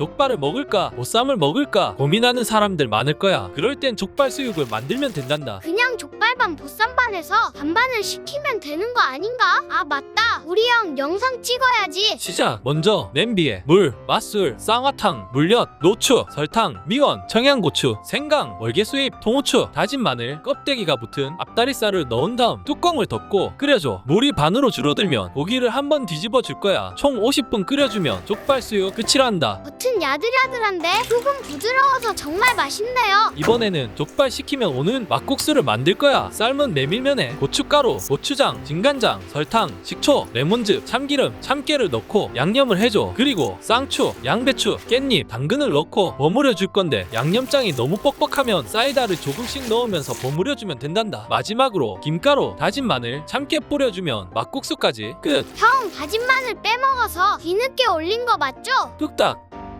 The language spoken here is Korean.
족발을 먹을까? 보쌈을 먹을까? 고민하는 사람들 많을 거야. 그럴 땐 족발 수육을 만들면 된단다. 그냥 족발반 보쌈반에서 반반을 시키면 되는 거 아닌가? 아 맞다. 우리 형 영상 찍어야지. 시작. 먼저 냄비에 물, 맛술, 쌍화탕, 물엿, 노추, 설탕, 미원, 청양고추, 생강, 월계수잎, 통후추, 다진 마늘, 껍데기가 붙은 앞다리살을 넣은 다음 뚜껑을 덮고 끓여줘. 물이 반으로 줄어들면 고기를 한번 뒤집어 줄 거야. 총 50분 끓여주면 족발 수육 끝이란다 겉은 야들야들한데 속은 부드러워서 정말 맛있네요 이번에는 족발 시키면 오는 막국수를 만들 거야. 삶은 메밀면에 고춧가루, 고추장, 진간장, 설탕, 식초, 레몬즙, 참기름, 참깨를 넣고 양념을 해줘. 그리고 쌍추, 양배추, 깻잎, 당근을 넣고 버무려 줄 건데 양념장이 너무 뻑뻑하면 사이다를 조금씩 넣으면서 버무려 주면 된단다. 마지막으로 김가루, 다진 마늘, 참깨 뿌려주면 막국수까지 끝. 형 다진 마늘 빼먹어서 뒤늦게 올린 거 맞죠? 뚝딱